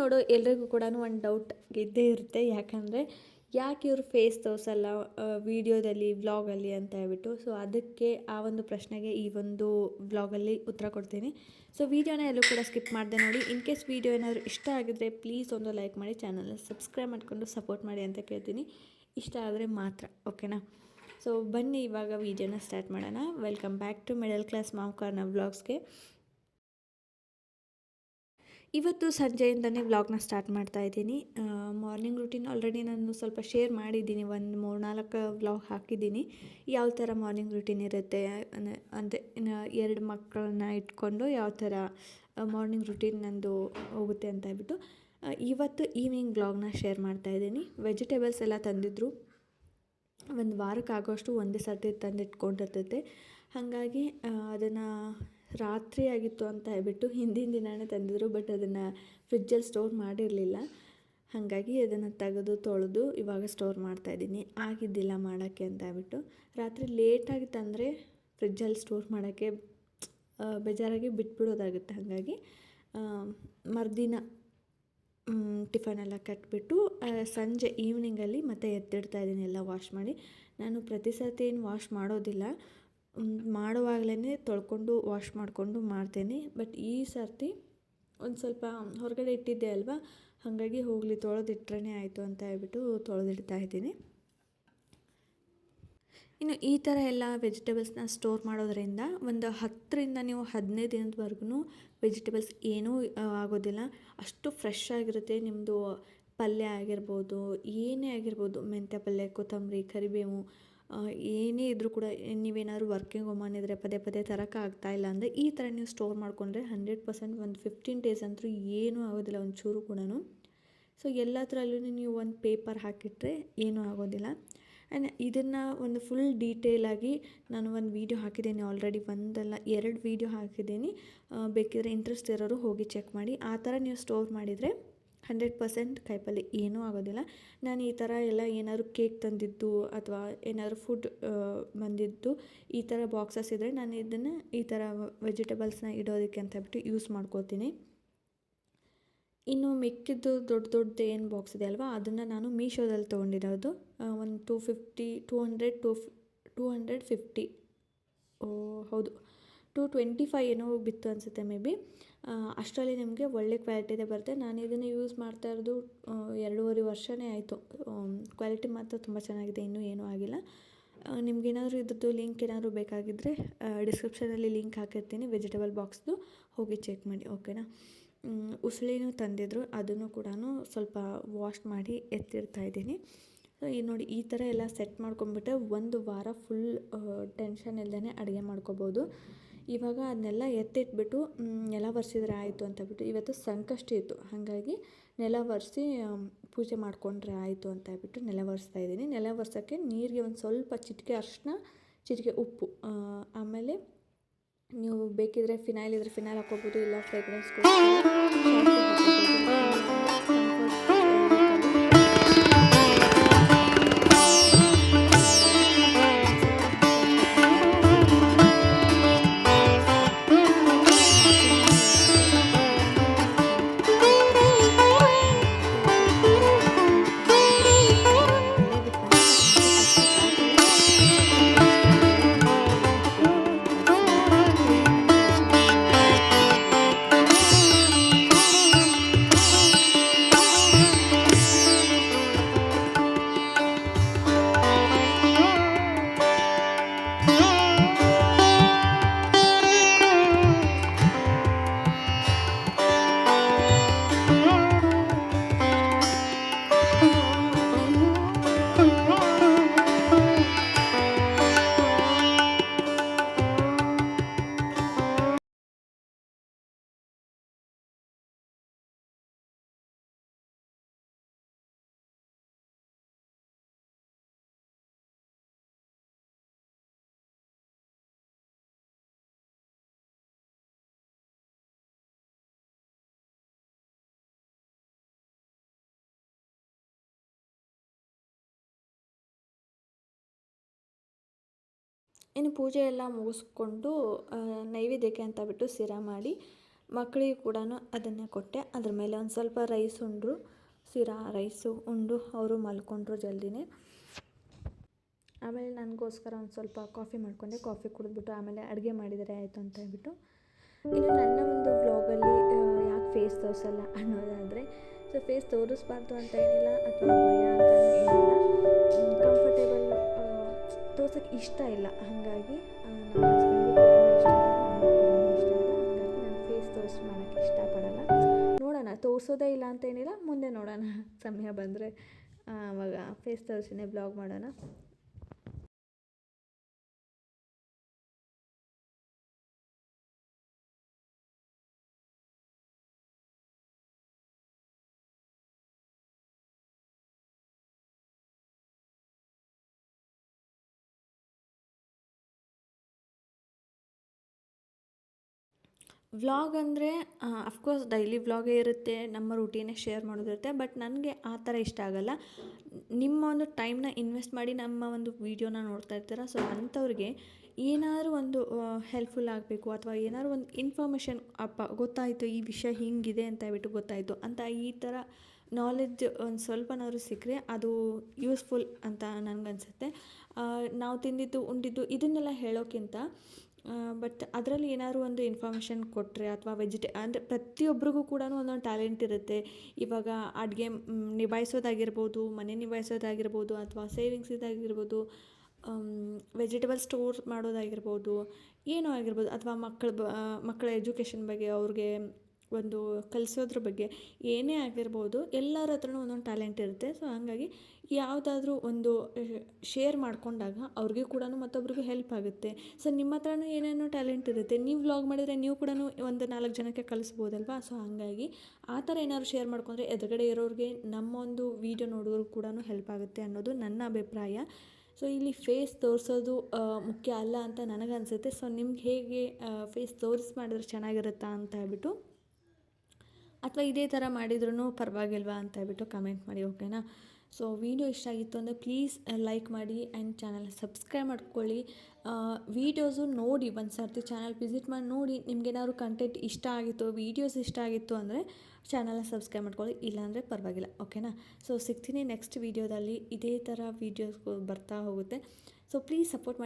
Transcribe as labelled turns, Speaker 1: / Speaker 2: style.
Speaker 1: ನೋಡೋ ಎಲ್ರಿಗೂ ಕೂಡ ಒಂದು ಡೌಟ್ ಇದ್ದೇ ಇರುತ್ತೆ. ಯಾಕಂದರೆ ಯಾಕೆ ಇವರು ಫೇಸ್ ತೋರಿಸಲ್ಲ ವಿಡಿಯೋದಲ್ಲಿ ವ್ಲಾಗಲ್ಲಿ ಅಂತ ಹೇಳ್ಬಿಟ್ಟು. ಸೊ ಅದಕ್ಕೆ ಆ ಒಂದು ಪ್ರಶ್ನೆಗೆ ಈ ಒಂದು ವ್ಲಾಗಲ್ಲಿ ಉತ್ತರ ಕೊಡ್ತೀನಿ. ಸೊ ವೀಡಿಯೋನ ಎಲ್ಲೂ ಕೂಡ ಸ್ಕಿಪ್ ಮಾಡಿದೆ ನೋಡಿ. ಇನ್ ಕೇಸ್ ವಿಡಿಯೋ ಏನಾದರೂ ಇಷ್ಟ ಆಗಿದ್ರೆ ಪ್ಲೀಸ್ ಒಂದು ಲೈಕ್ ಮಾಡಿ ಚಾನಲ್ನ ಸಬ್ಸ್ಕ್ರೈಬ್ ಮಾಡಿಕೊಂಡು ಸಪೋರ್ಟ್ ಮಾಡಿ ಅಂತ ಕೇಳ್ತೀನಿ. ಇಷ್ಟ ಆದರೆ ಮಾತ್ರ ಓಕೆನಾ ಸೊ ಬನ್ನಿ ಇವಾಗ ವೀಡಿಯೋನ ಸ್ಟಾರ್ಟ್ ಮಾಡೋಣ. Welcome back to middle class ಮಾವ್ಕಾರ್ನ ವ್ಲಾಗ್ಸ್ಗೆ ಇವತ್ತು ಸಂಜೆಯಿಂದನೇ ವ್ಲಾಗ್ನ ಸ್ಟಾರ್ಟ್ ಮಾಡ್ತಾ ಇದ್ದೀನಿ. ಮಾರ್ನಿಂಗ್ ರೂಟೀನ್ ಆಲ್ರೆಡಿ ನಾನು ಸ್ವಲ್ಪ ಶೇರ್ ಮಾಡಿದ್ದೀನಿ. ಒಂದು ಮೂರು ನಾಲ್ಕು ವ್ಲಾಗ್ ಹಾಕಿದ್ದೀನಿ. ಯಾವ ಥರ ಮಾರ್ನಿಂಗ್ ರೂಟೀನ್ ಇರುತ್ತೆ ಅಂದರೆ ಎರಡು ಮಕ್ಕಳನ್ನ ಇಟ್ಕೊಂಡು ಯಾವ ಥರ ಮಾರ್ನಿಂಗ್ ರೂಟೀನ್ ನಂದು ಹೋಗುತ್ತೆ ಅಂತ ಹೇಳ್ಬಿಟ್ಟು ಇವತ್ತು ಈವ್ನಿಂಗ್ ವ್ಲಾಗ್ನ ಶೇರ್ ಮಾಡ್ತಾ ಇದ್ದೀನಿ. ವೆಜಿಟೇಬಲ್ಸ್ ಎಲ್ಲ ತಂದಿದ್ದರು ಒಂದು ವಾರಕ್ಕಾಗೋಷ್ಟು ಒಂದೇ ಸರ್ತಿ ತಂದಿಟ್ಕೊಂಡಿರ್ತೈತೆ. ಹಾಗಾಗಿ ಅದನ್ನು ರಾತ್ರಿ ಆಗಿತ್ತು ಅಂತ ಹೇಳ್ಬಿಟ್ಟು ಹಿಂದಿನ ದಿನವೇ ತಂದಿದ್ರು ಬಟ್ ಅದನ್ನು ಫ್ರಿಜ್ಜಲ್ಲಿ ಸ್ಟೋರ್ ಮಾಡಿರಲಿಲ್ಲ. ಹಾಗಾಗಿ ಅದನ್ನು ತೆಗೆದು, ತೊಳೆದು ಇವಾಗ ಸ್ಟೋರ್ ಮಾಡ್ತಾಯಿದ್ದೀನಿ ಆಗಿದ್ದಿಲ್ಲ ಮಾಡೋಕ್ಕೆ ಅಂತ ಹೇಳ್ಬಿಟ್ಟು. ರಾತ್ರಿ ಲೇಟಾಗಿ ತಂದರೆ ಫ್ರಿಜ್ಜಲ್ಲಿ ಸ್ಟೋರ್ ಮಾಡೋಕ್ಕೆ ಬೇಜಾರಾಗಿ ಬಿಟ್ಬಿಡೋದಾಗುತ್ತೆ. ಹಾಗಾಗಿ ಮರುದಿನ ಟಿಫನ್ ಎಲ್ಲ ಕಟ್ಬಿಟ್ಟು ಸಂಜೆ ಈವ್ನಿಂಗಲ್ಲಿ ಮತ್ತೆ ಎತ್ತಿಡ್ತಾ ಇದ್ದೀನಿ ಎಲ್ಲ ವಾಶ್ ಮಾಡಿ. ನಾನು ಪ್ರತಿ ಸರ್ತಿ ಏನು ವಾಶ್ ಮಾಡೋದಿಲ್ಲ. ಮಾಡುವಾಗಲೇ ತೊಳ್ಕೊಂಡು ವಾಶ್ ಮಾಡಿಕೊಂಡು ಮಾಡ್ತೇನೆ. ಬಟ್ ಈ ಸರ್ತಿ ಒಂದು ಸ್ವಲ್ಪ ಹೊರಗಡೆ ಇಟ್ಟಿದ್ದೆ ಅಲ್ವಾ? ಹಾಗಾಗಿ ಹೋಗಲಿ ತೊಳೆದಿಟ್ರೇ ಆಯಿತು ಅಂತ ಹೇಳ್ಬಿಟ್ಟು ತೊಳೆದಿಡ್ತಾ ಇದ್ದೀನಿ. ಇನ್ನು ಈ ಥರ ಎಲ್ಲ ವೆಜಿಟೇಬಲ್ಸ್ನ ಸ್ಟೋರ್ ಮಾಡೋದರಿಂದ ಒಂದು ಹತ್ತರಿಂದ ನೀವು ಹದಿನೈದು ದಿನದವರೆಗೂ ವೆಜಿಟೇಬಲ್ಸ್ ಏನೂ ಆಗೋದಿಲ್ಲ. ಅಷ್ಟು ಫ್ರೆಶ್ ಆಗಿರುತ್ತೆ. ನಿಮ್ಮದು ಪಲ್ಯ ಆಗಿರ್ಬೋದು, ಏನೇ ಆಗಿರ್ಬೋದು, ಮೆಂತ್ಯ ಪಲ್ಯ, ಕೊತ್ತಂಬರಿ, ಕರಿಬೇವು ಏನೇ ಇದ್ದರೂ ಕೂಡ ನೀವೇನಾದ್ರು ವರ್ಕಿಂಗ್ ವುಮನ್ ಇದ್ದರೆ ಪದೇ ಪದೇ ತರಕ ಆಗ್ತಾ ಇಲ್ಲ ಅಂದರೆ ಈ ಥರ ನೀವು ಸ್ಟೋರ್ ಮಾಡಿಕೊಂಡ್ರೆ ಹಂಡ್ರೆಡ್ ಪರ್ಸೆಂಟ್ ಒಂದು ಫಿಫ್ಟೀನ್ ಡೇಸ್ ಅಂತೂ ಏನೂ ಆಗೋದಿಲ್ಲ, ಒಂಚೂರು ಕೂಡ ಸೊ ಎಲ್ಲದರಲ್ಲೂ ನೀವು ಒಂದು ಪೇಪರ್ ಹಾಕಿಟ್ರೆ ಏನೂ ಆಗೋದಿಲ್ಲ. ಆ್ಯಂಡ್ ಇದನ್ನು ಒಂದು ಫುಲ್ ಡೀಟೇಲಾಗಿ ನಾನು ಒಂದು ವೀಡಿಯೋ ಹಾಕಿದ್ದೀನಿ ಆಲ್ರೆಡಿ ಒಂದಲ್ಲ ಎರಡು ವೀಡಿಯೋ ಹಾಕಿದ್ದೀನಿ. ಬೇಕಿದ್ರೆ ಇಂಟ್ರೆಸ್ಟ್ ಇರೋರು ಹೋಗಿ ಚೆಕ್ ಮಾಡಿ. ಆ ಥರ ನೀವು ಸ್ಟೋರ್ ಮಾಡಿದರೆ ಹಂಡ್ರೆಡ್ ಪರ್ಸೆಂಟ್ ಕಾಯಿಪಲ್ಲೆ ಏನೂ ಆಗೋದಿಲ್ಲ. ನಾನು ಈ ಥರ ಎಲ್ಲ ಏನಾದ್ರು ಕೇಕ್ ತಂದಿದ್ದು ಅಥವಾ ಏನಾದ್ರು ಫುಡ್ ಬಂದಿದ್ದು ಈ ಥರ ಬಾಕ್ಸಸ್ ಇದ್ದರೆ ನಾನು ಇದನ್ನು ಈ ಥರ ವೆಜಿಟೇಬಲ್ಸ್ನ ಇಡೋದಕ್ಕೆ ಅಂತ ಹೇಳ್ಬಿಟ್ಟು ಯೂಸ್ ಮಾಡ್ಕೋತೀನಿ ಇನ್ನು ಮಿಕ್ಕಿದ್ದು ದೊಡ್ಡ ದೊಡ್ಡದು ಏನು ಬಾಕ್ಸ್ ಇದೆ ಅಲ್ವಾ? ಅದನ್ನು ನಾನು ಮೀಶೋದಲ್ಲಿ ತೊಗೊಂಡಿರೋದು. ಒಂದು two fifty two hundred two two hundred fifty ಓ, ಹೌದು. ಟೂ ಟ್ವೆಂಟಿ ಫೈವ್ ಏನೋ ಬಿತ್ತು ಅನಿಸುತ್ತೆ ಮೇ ಬಿ. ಅಷ್ಟರಲ್ಲಿ ನಿಮಗೆ ಒಳ್ಳೆ ಕ್ವಾಲಿಟಿದೆ ಬರುತ್ತೆ. ನಾನು ಇದನ್ನು ಯೂಸ್ ಮಾಡ್ತಾ ಇರೋದು ಎರಡೂವರೆ ವರ್ಷವೇ ಆಯಿತು. ಕ್ವಾಲಿಟಿ ಮಾತ್ರ ತುಂಬ ಚೆನ್ನಾಗಿದೆ, ಇನ್ನೂ ಏನೂ ಆಗಿಲ್ಲ. ನಿಮಗೇನಾದರೂ ಇದ್ರದ್ದು ಲಿಂಕ್ ಏನಾದರೂ ಬೇಕಾಗಿದ್ದರೆ ಡಿಸ್ಕ್ರಿಪ್ಷನಲ್ಲಿ ಲಿಂಕ್ ಹಾಕಿರ್ತೀನಿ, ವೆಜಿಟೇಬಲ್ ಬಾಕ್ಸ್ದು. ಹೋಗಿ ಚೆಕ್ ಮಾಡಿ, ಓಕೆನಾ? ಉಸಳಿನೂ ತಂದಿದ್ರು, ಅದನ್ನು ಕೂಡ ಸ್ವಲ್ಪ ವಾಶ್ ಮಾಡಿ ಎತ್ತಿರ್ತಾ ಇದ್ದೀನಿ. ಸೊ ಈ ನೋಡಿ, ಈ ಥರ ಎಲ್ಲ ಸೆಟ್ ಮಾಡ್ಕೊಂಬಿಟ್ರೆ ಒಂದು ವಾರ ಫುಲ್ ಟೆನ್ಷನ್ ಇಲ್ಲದೇ ಅಡುಗೆ ಮಾಡ್ಕೋಬೋದು. ಇವಾಗ ಅದನ್ನೆಲ್ಲ ಎತ್ತಿಟ್ಬಿಟ್ಟು ನೆಲ ಒರೆಸಿದ್ರೆ ಆಯಿತು ಅಂತ ಹೇಳ್ಬಿಟ್ಟು ಇವತ್ತು ಸಂಕಷ್ಟ ಇತ್ತು. ಹಾಗಾಗಿ ನೆಲ ಒರೆಸಿ ಪೂಜೆ ಮಾಡಿಕೊಂಡ್ರೆ ಆಯಿತು ಅಂತ ಹೇಳ್ಬಿಟ್ಟು ನೆಲ ಒರೆಸ್ತಾ ಇದ್ದೀನಿ. ನೆಲ ಒರೆಸೋಕ್ಕೆ ನೀರಿಗೆ ಒಂದು ಸ್ವಲ್ಪ ಚಿಟಿಕೆ ಅರಿಶಿನ, ಚಿಟಿಕೆ ಉಪ್ಪು. ಆಮೇಲೆ ನೀವು ಬೇಕಿದ್ರೆ ಫಿನೈಲ್ ಇದ್ರೆ ಫಿನೈಲ್ ಹಾಕೋಬೋದು ಇಲ್ಲ ಫ್ರೇಗ್ರೆನ್ಸ್ ಇನ್ನು ಪೂಜೆ ಎಲ್ಲ ಮುಗಿಸ್ಕೊಂಡು ನೈವೇದ್ಯಕ್ಕೆ ಅಂತ ಬಿಟ್ಟು ಸಿರ ಮಾಡಿ ಮಕ್ಕಳಿಗೆ ಕೂಡ ಅದನ್ನೇ ಕೊಟ್ಟೆ. ಅದ್ರ ಮೇಲೆ ಒಂದು ಸ್ವಲ್ಪ ರೈಸ್ ಉಂಡ್ರು ಸಿರಾ ರೈಸು ಉಂಡು, ಅವರು ಮಲ್ಕೊಂಡ್ರು ಜಲ್ದಿನೇ. ಆಮೇಲೆ ನನಗೋಸ್ಕರ ಒಂದು ಸ್ವಲ್ಪ ಕಾಫಿ ಮಾಡಿಕೊಂಡೆ. ಕಾಫಿ ಕುಡಿದ್ಬಿಟ್ಟು ಆಮೇಲೆ ಅಡುಗೆ ಮಾಡಿದರೆ ಆಯಿತು ಅಂತ ಹೇಳ್ಬಿಟ್ಟು. ಇನ್ನು ನನ್ನ ಒಂದು ವ್ಲಾಗಲ್ಲಿ ಯಾಕೆ ಫೇಸ್ ತೋರಿಸಲ್ಲ ಅನ್ನೋದಾದರೆ, ಸೊ ಫೇಸ್ ತೋರಿಸ್ಬಾರ್ದು ಅಂತ ಏನಿಲ್ಲ, ಅಥವಾ ಭಯ ಅಂತ ಏನಿಲ್ಲ. ಇಷ್ಟ ಇಲ್ಲ. ಹಾಗಾಗಿ ನಮ್ಮ ಹಸ್ಬೆಂಡ್ಗೂ ಕೂಡ ಇಷ್ಟ ಇಷ್ಟ ಇಲ್ಲ ಹಾಗಾಗಿ ನಾನು ಫೇಸ್ ತೋರಿಸಿ ಮಾಡೋಕ್ಕೆ ಇಷ್ಟಪಡಲ್ಲ. ನೋಡೋಣ, ತೋರಿಸೋದೇ ಇಲ್ಲ ಅಂತ ಏನಿಲ್ಲ. ಮುಂದೆ ನೋಡೋಣ. ಸಮಯ ಬಂದರೆ ಆವಾಗ ಫೇಸ್ ತೋರಿಸಿನೇ ಬ್ಲಾಗ್ ಮಾಡೋಣ. ವ್ಲಾಗ್ ಅಂದರೆ ಅಫ್ಕೋರ್ಸ್ ಡೈಲಿ ವ್ಲಾಗೇ ಇರುತ್ತೆ, ನಮ್ಮ ರೂಟೀನೇ ಶೇರ್ ಮಾಡೋದಿರುತ್ತೆ ಬಟ್ ನನಗೆ ಆ ಥರ ಇಷ್ಟ ಆಗಲ್ಲ. ನಿಮ್ಮ ಒಂದು ಟೈಮ್ನ ಇನ್ವೆಸ್ಟ್ ಮಾಡಿ ನಮ್ಮ ಒಂದು ವೀಡಿಯೋನ ನೋಡ್ತಾ ಇರ್ತೀರ? ಸೊ ಅಂಥವ್ರಿಗೆ ಏನಾದರೂ ಒಂದು ಹೆಲ್ಪ್ಫುಲ್ ಆಗಬೇಕು ಅಥವಾ ಏನಾದ್ರು ಒಂದು ಇನ್ಫಾರ್ಮೇಷನ್ ಅಪ್ಪ, ಗೊತ್ತಾಯಿತು ಈ ವಿಷಯ ಹಿಂಗಿದೆ ಅಂತ ಹೇಳ್ಬಿಟ್ಟು ಗೊತ್ತಾಯಿತು ಅಂತ ಈ ಥರ ನಾಲೆಡ್ಜ್ ಒಂದು ಸ್ವಲ್ಪನಾದ್ರು ಸಿಕ್ಕರೆ ಅದು ಯೂಸ್ಫುಲ್ ಅಂತ ನನಗನ್ಸುತ್ತೆ. ನಾವು ತಿಂದಿದ್ದು, ಉಂಡಿದ್ದು ಇದನ್ನೆಲ್ಲ ಹೇಳೋಕ್ಕಿಂತ ಬಟ್ ಅದರಲ್ಲಿ ಏನಾದ್ರು ಒಂದು ಇನ್ಫಾರ್ಮೇಷನ್ ಕೊಟ್ಟರೆ ಅಥವಾ ವೆಜಿಟೇ ಅಂದರೆ ಪ್ರತಿಯೊಬ್ಬರಿಗೂ ಕೂಡ ಒಂದೊಂದು ಟ್ಯಾಲೆಂಟ್ ಇರುತ್ತೆ. ಇವಾಗ ಅಡುಗೆ ನಿಭಾಯಿಸೋದಾಗಿರ್ಬೋದು, ಮನೆ ನಿಭಾಯಿಸೋದಾಗಿರ್ಬೋದು ಅಥವಾ ಸೇವಿಂಗ್ಸ್ ಇದಾಗಿರ್ಬೋದು ವೆಜಿಟೇಬಲ್ ಸ್ಟೋರ್ ಮಾಡೋದಾಗಿರ್ಬೋದು, ಏನೋ ಆಗಿರ್ಬೋದು. ಅಥವಾ ಮಕ್ಕಳ ಬ ಮಕ್ಕಳ ಎಜುಕೇಷನ್ ಬಗ್ಗೆ ಅವ್ರಿಗೆ ಒಂದು ಕಲಿಸೋದ್ರ ಬಗ್ಗೆ ಏನೇ ಆಗಿರ್ಬೋದು ಎಲ್ಲರ ಹತ್ರನೂ ಒಂದೊಂದು ಟ್ಯಾಲೆಂಟ್ ಇರುತ್ತೆ. ಸೊ ಹಾಗಾಗಿ ಯಾವುದಾದ್ರೂ ಒಂದು ಶೇರ್ ಮಾಡಿಕೊಂಡಾಗ ಅವ್ರಿಗೆ ಕೂಡ ಮತ್ತೊಬ್ರಿಗೂ ಹೆಲ್ಪ್ ಆಗುತ್ತೆ. ಸೊ ನಿಮ್ಮ ಹತ್ರನೂ ಏನೇನೋ ಟ್ಯಾಲೆಂಟ್ ಇರುತ್ತೆ. ನೀವು ವ್ಲಾಗ್ ಮಾಡಿದರೆ ನೀವು ಕೂಡ ಒಂದು ನಾಲ್ಕು ಜನಕ್ಕೆ ಕಲಿಸ್ಬೋದಲ್ವಾ? ಸೊ ಹಾಗಾಗಿ ಆ ಥರ ಏನಾದ್ರು ಶೇರ್ ಮಾಡ್ಕೊಂಡ್ರೆ ಎದುರುಗಡೆ ಇರೋರಿಗೆ ನಮ್ಮ ಒಂದು ವೀಡಿಯೋ ನೋಡೋರು ಕೂಡ ಹೆಲ್ಪ್ ಆಗುತ್ತೆ ಅನ್ನೋದು ನನ್ನ ಅಭಿಪ್ರಾಯ. ಸೊ ಇಲ್ಲಿ ಫೇಸ್ ತೋರಿಸೋದು ಮುಖ್ಯ ಅಲ್ಲ ಅಂತ ನನಗನ್ಸುತ್ತೆ. ಸೊ ನಿಮ್ಗೆ ಹೇಗೆ ಫೇಸ್ ತೋರಿಸಿ ಮಾಡಿದ್ರೆ ಚೆನ್ನಾಗಿರುತ್ತಾ ಅಂತ ಹೇಳ್ಬಿಟ್ಟು ಅಥವಾ ಇದೇ ಥರ ಮಾಡಿದ್ರೂ ಪರವಾಗಿಲ್ವಾ ಅಂತ ಹೇಳ್ಬಿಟ್ಟು ಕಮೆಂಟ್ ಮಾಡಿ ಓಕೆನಾ ಸೊ ವೀಡಿಯೋ ಇಷ್ಟ ಆಗಿತ್ತು ಅಂದರೆ ಪ್ಲೀಸ್ ಲೈಕ್ ಮಾಡಿ ಆ್ಯಂಡ್ ಚಾನಲ್ ಸಬ್ಸ್ಕ್ರೈಬ್ ಮಾಡ್ಕೊಳ್ಳಿ. ವೀಡಿಯೋಸು ನೋಡಿ, ಒಂದು ಸರ್ತಿ ಚಾನಲ್ ವಿಸಿಟ್ ಮಾಡಿ ನೋಡಿ ನಿಮ್ಗೇನಾದ್ರು ಕಂಟೆಂಟ್ ಇಷ್ಟ ಆಗಿತ್ತು ವೀಡಿಯೋಸ್ ಇಷ್ಟ ಆಗಿತ್ತು ಅಂದರೆ ಚಾನಲ್ನ ಸಬ್ಸ್ಕ್ರೈಬ್ ಮಾಡ್ಕೊಳ್ಳಿ ಇಲ್ಲಾಂದರೆ ಪರವಾಗಿಲ್ಲ ಓಕೆನಾ ಸೊ ಸಿಗ್ತೀನಿ ನೆಕ್ಸ್ಟ್ ವೀಡಿಯೋದಲ್ಲಿ ಇದೇ ಥರ ವೀಡಿಯೋಸ್ ಬರ್ತಾ ಹೋಗುತ್ತೆ. ಸೊ ಪ್ಲೀಸ್ ಸಪೋರ್ಟ್ ಮಾಡಿ.